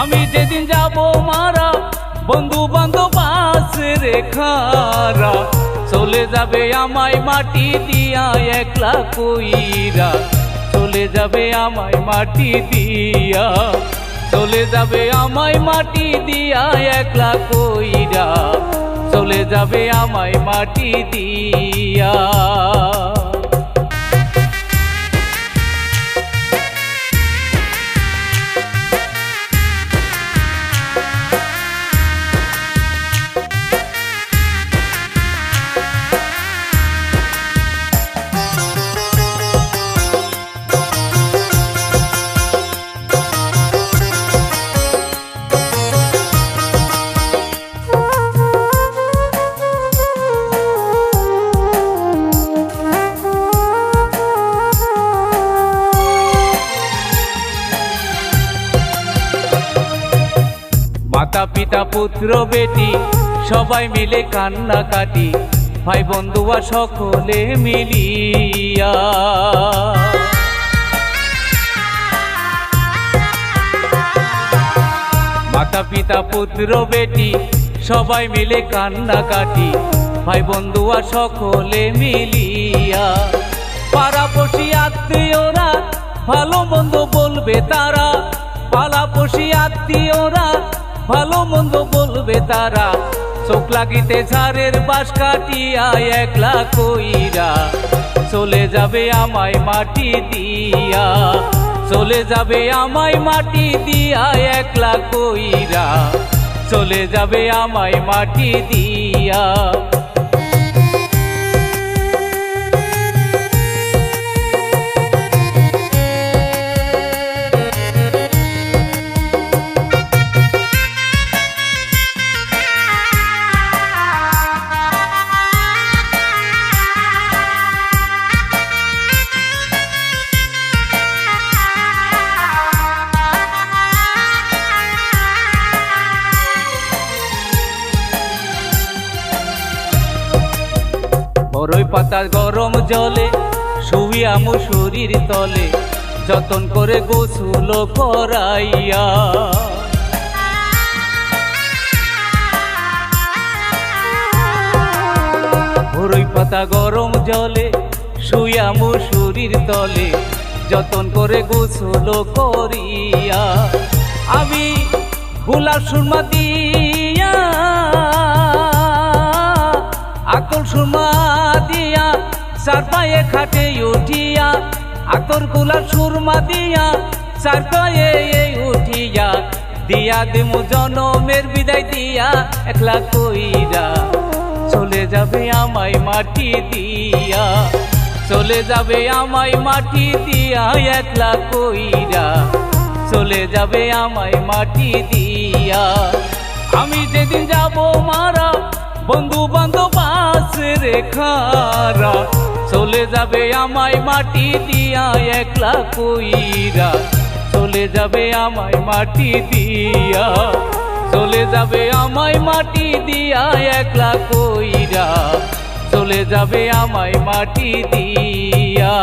আমি যেদিন যাব মারা বন্ধু বান্ধব রেখারা চলে যাবে আমায় মাটি দিয়া একলা কইরা। চলে যাবে আমায় মাটি দিয়া। চলে যাবে আমায় মাটি দিয়া একলা কইরা। চলে যাবে আমায় মাটি দিয়া। মাতা পিতা, পুত্র, বেটি, সবাই মিলে কান্না কাটি ভাই বন্ধুয়া সকলে মিলিয়া। মাতা পিতা, পুত্র, বেটি, সবাই মিলে কান্না কাটি ভাই বন্ধুয়া সকলে মিলিয়া। পাড়াপড়শি আত্মীয়রা, ভালো মন্দ বলবে তারা পাড়াপড়শি আত্মীয়রা ভালো মন্দ বলবে তারা। চোখ লাগিতে ঝাড়ের বাস কাটিয়া একলা কইরা চলে যাবে আমায় মাটি দিয়া। চলে যাবে আমায় মাটি দিয়া একলা কইরা। চলে যাবে আমায় মাটি দিয়া। বড়ই পাতার গরম জলে, শুইয়া শরীর তলে, যতন করে গোসুল করাইয়া। বড়ই পাতা গরম জলে, শুইয়া শরীর তলে, যতন করে গোসল করিয়া। আমি গোলাপ সুরমা দিয়া, আকল সুরমা চার পায়ে খাটে উঠিয়া, আকর গোলাপ সুরমা দিয়া, চার পায়ে উঠিয়া, দিয়া দিমু জনমের বিদায় দিয়া, একলা কইরা চলে যাবে আমায় মাটি দিয়া, চলে যাবে আমায় মাটি দিয়া, একলা কইরা চলে যাবে আমায় মাটি দিয়া। আমি যেদিন যাব মারা বন্ধু বান্ধব আছে রেখারা চলে যাবে আমায় মাটি দিয়া একলা কইরা। চলে যাবে আমায় মাটি দিয়া। চলে যাবে আমায় মাটি দিয়া একলা কইরা। চলে যাবে আমায় মাটি দিয়া।